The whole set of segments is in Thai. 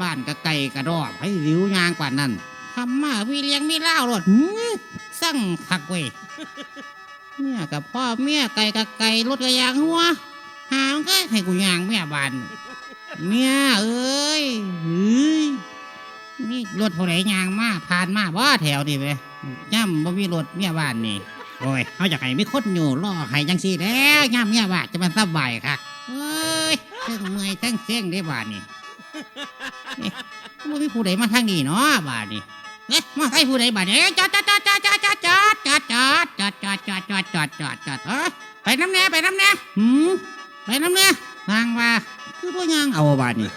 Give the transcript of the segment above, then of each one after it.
บ้านกะไก่กระดอกให้ริ้วยางกว่านั้นทำมาพี่เลี้ยงมีเล่ารถหือสั่งคักเว้ยเมียกับพ่อเมียไก่กะไก่รถกระยางหัวหางก็ให้กูยางเมียบ้านเมียเอ้ยเฮ้ยนี่รถผู้ใดยางมาผ่านมาว่าแถวนี่ไปย่ำบ่มีรถเมียบ้านนี่โอ้ยเขาอยากให้มีคนอยู่รอให้จังซี่แล้วย่ำเมียบ้านจะมันสบายค่ะเอ้ยทั้งเมื่อยทั้งเส้งได้บ้านนี่ บ่มีผู้ใดมาทางนี้เนาะบาดนี้เอ๊ะมาใส่ผู้ใดบาดนี้จอดจอดจอดจอดจอดจอดจอดจอดจอดจอดจอดจอดจอดจอดจอดจอดเอ้ยไปน้ำแน่ไปน้ำแน่หืมไปน้ำแน่ทางว่าคือพ่ยังเอาบาดนี้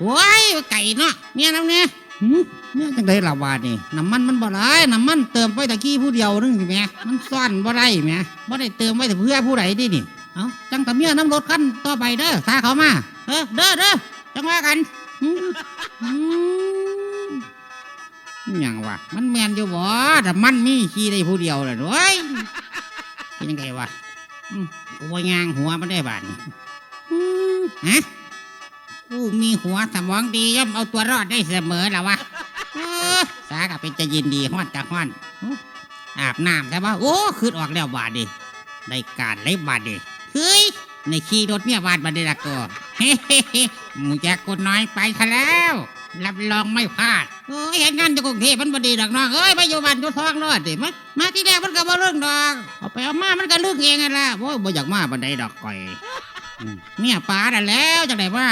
โอ้ยไก่เนาะเมียน้ำแน่หืมเมียจังไดล่ะบาดนี้น้ำมันมันบ่หลายน้ำมันเติมไปตะกี้ผู้เดียวนึงสิแม่มันซ่อนบ่ได้แม่บ่ได้เติมไว้แต่เพื่อผู้ใดดินี่เอ้าจังต่เมียน้ำรถคันต่อไปเด้อถ้าเขามาเออเด้อเด้อจังว่ากัน อย่างวะมันแมนอยู่บ่แต่มันมีขี้ได้ผู้เดียวเลยด้วยเป็นยังไงวะกูว่ายางหัวมันได้บาดนี่ฮะกูมีหัวสมองดีย่อมเอาตัวรอดได้เสมอแล้ววะสากับเป็นจะยินดีฮ้อนกับฮ้อน อาบน้ำแต่ว่าโอ้ขึ้นออกแล้วบาดดิได้การเลยบาดดิเฮ้ย ในขี่รถเมียบาดบาไดเดละก็เฮ้เฮ้หมูแจกกดน้อยไปซะแล้ว รับรองไม่พลาดเอ้ยเห็นงานอยู่กรุงเทพมันบดีดอกน้องเอ้ยไปอยู่บ้านอยู่ทองรอดดิมามาที่แรกมันก็บ่เรื่องดอกเอาไปเอามามันก็เลือกเองนั่นล่ะโอ้ยบ่อยากมาบันไดดอกก่อยเมียป๋านั่นแล้วจังไดว่า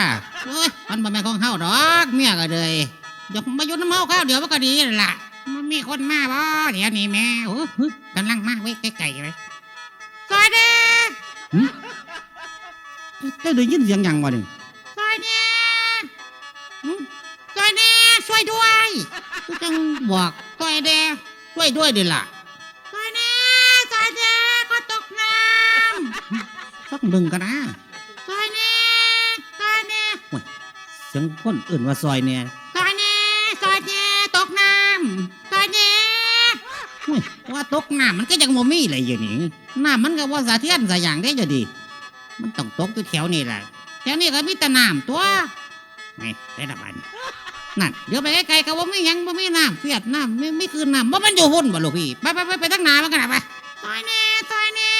เอ้ยมันบ่แม่นของเฮาดอกเมียก็เลยอยามาอยู่น้ำเฮาข้าวเดี๋ยวมันก็ดีนั่นล่ะมันมีคนมาบ่เดี๋ยวนี้แม่โอ้ยกำลังมาเว้ยใกล้ๆเลยสวัสดี ได้ได้ยินเสียงหยังวะนี่ซอยเนี่ยหืมซอยเนี่ยช่วยด้วยกูจังบอกซอยเดช่วยด้วยเดี๋ยวล่ะซอยเนี่ยซอยเนี่ยก็ตกน้ำสักมึงกันนะซอยเนี่ยซอยเนี่ยโอ้ยเสียงคนอื่นว่าซอยเนี่ยซอยเนี่ยซอยเนี่ยตกน้ำซอยเนี่ยโอ้ยว่าตกน้ำมันก็ยังโมมี่เลยอยู่นี่น้ำมันก็ว่าสาเทียนสาอย่างได้จะดี มันต้องตกอยู่แถวนี่แหละแถวนี้ก็มีแต่น้ำตัวนี่ได้ละบันนั่นเดี๋ยวไปไกลๆก็ว่าไม่ยังว่าไม่น้ำเฟียดน้ำไม่ไม่คืนน้ำว่ามันอยู่หุ่นบ่ลูกพี่ไปไปไปไปตั้งหนามันกันไปซอยแน่ซอยแน่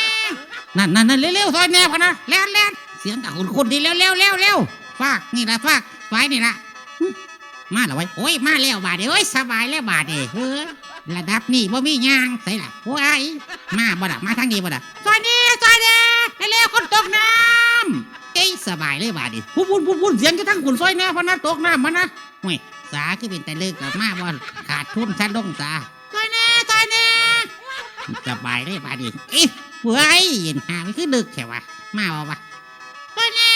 นั่นนั่นนั่นเร็วๆซอยแน่กันนะแล่นแล่นเสียงกับคุณคุณดีเร็วเร็วเร็วเร็วฟากนี่ละฟากไฟนี่ละมาแล้วไว้ยโอ้ยมาแล้วบาดเดยวโอ้ยสบายแล้วบาดเดียวเฮ้ยระดับนี้บ่มียางใส่ละโอ้ยมาบ่ละมาทางนี้บ่ละซอยแน่ซอยแน่ สบายเลยบาดิพูดพูดพูดพูดเสียงจะทั้งขุนซอยแน่พะนะตกน้ำมันนะห่วยสาคือเป็นแต่เลิกกับมาบ่ขาดทุนชั้นลงสาซอยแน่ซอยแน่สบายเลยบาดิเอ้ยเว้ยเห็นหาไม่คือดึกแค่วะมาบ่วะซอยแน่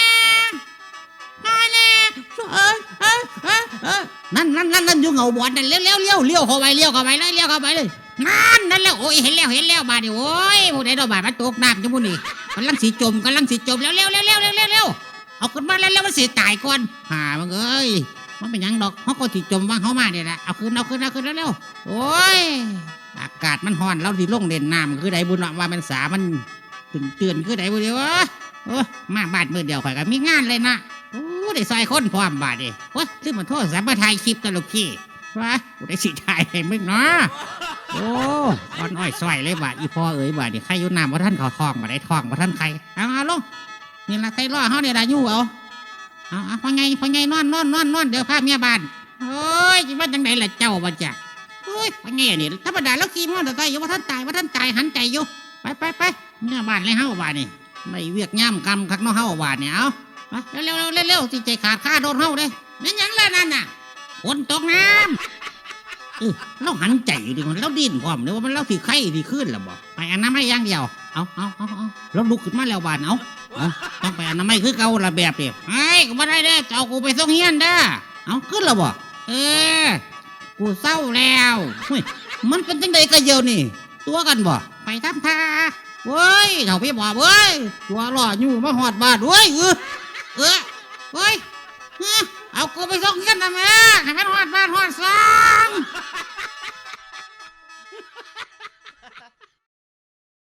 ซอยแน่เออเออเออเออนั่นนั่นนั่นนั่นอยู่เงาบอดนั่นเลี้ยวเลี้ยวเลี้ยวเลี้ยวเข้าไปเลี้ยวเข้าไปเลยเลี้ยวเข้าไปเลยนั่นนั่นแล้วโอ้ยเห็นแล้วเห็นแล้วบาดดิโอ้ยพวกไหนดอกบาดมันตกน้ำจังบุนี่กำลังสีจมกำลังสีจมเร็วเร็วเร็วเร็วเร็ว ร็วเร็วเอาขึ้นมาแล้วแล้วมันเสียตายก่อนหามันเอ้ยมันเป็นยังดอกเขาก็สีจมว่างเขามาเนี่ยแหละเอาขึ้นเอาขึ้นเอาขึ้นเร็วเร็วโอ้ยอากาศมันร้อนเราที่ลงเด่นน้ำคือใดบุญว่ามันสามันตื่นเตือนคือใดบุญเดียวโอ้มาบานมือเดียวข่อยก็มีงานเลยนะโอ้ได้ซอยคนพร้อมบาดดิโอ้ยซึ่งมันโทษสามาถ่ายคลิปตลกขี้วะกูได้สิถ่ายให้มึงเนาะโอ้อ่อนอ้อยซอยเลยบาดอีพ่อเอ๋ยบาดนี่ใครอยู่น้ำว่าท่านเขาทองมาได้ทองว่าท่านใครเอาเอาลง นี่ละใครล่อเขาเนี่ยละยู่เอาเอาเอาพอไงพอไงนอนนอนนอนนอนเดี๋ยวพาเมียบ้านโอ้ยว่าจังไดล่ะเจ้าบ่จ้ะโอ้ยพอไงนี่ธรรมดาแล้วขี่มอเตอร์ไซค์อยู่ว่าท่านตายว่าท่านตายหันใจอยู่ไปไปไปเมียบ้านเลยเฮาบ้านนี่ไม่เวียกย่ำกำคักน้องเฮาบ้านเนี่ยเอาไปเร็วเร็วเร็วเร็วที่ใจขาดค่าโดนเฮาเด้นั่นยังล่ะนั่นน่ะฝนตกน้ำเออเราหันใจอยู่ดิมันเราดิ้นพร้อมเลยว่ามันเราถือไข่ที่ขึ้นแล้วบ่ไปอันนั้นไม่ย่างเดียวเอาเอาเอาเอาเราลุกขึ้นมาแล้วบานเอา ต้องไปอันนั้นไม่คือเก่าละแบบเดียวไอ้กูไม่ได้เด้อจะเอากูไปส่งเฮียนเด้อเอาขึ้นแล้วบ่เออ กูเศร้าแล้วเฮ้ยมันเป็นจังใดกันเดียวนี่ ตัวกันบ่ไปทำท่าเว้ยเถ่าพี่บอกเว้ยตัวหล่ออยู่มาหอดบ้านเว้ยเออเออเว้ยเออเอากูไปส่งเฮียนนะแม่ให้มันหอดบ้านหอดซอง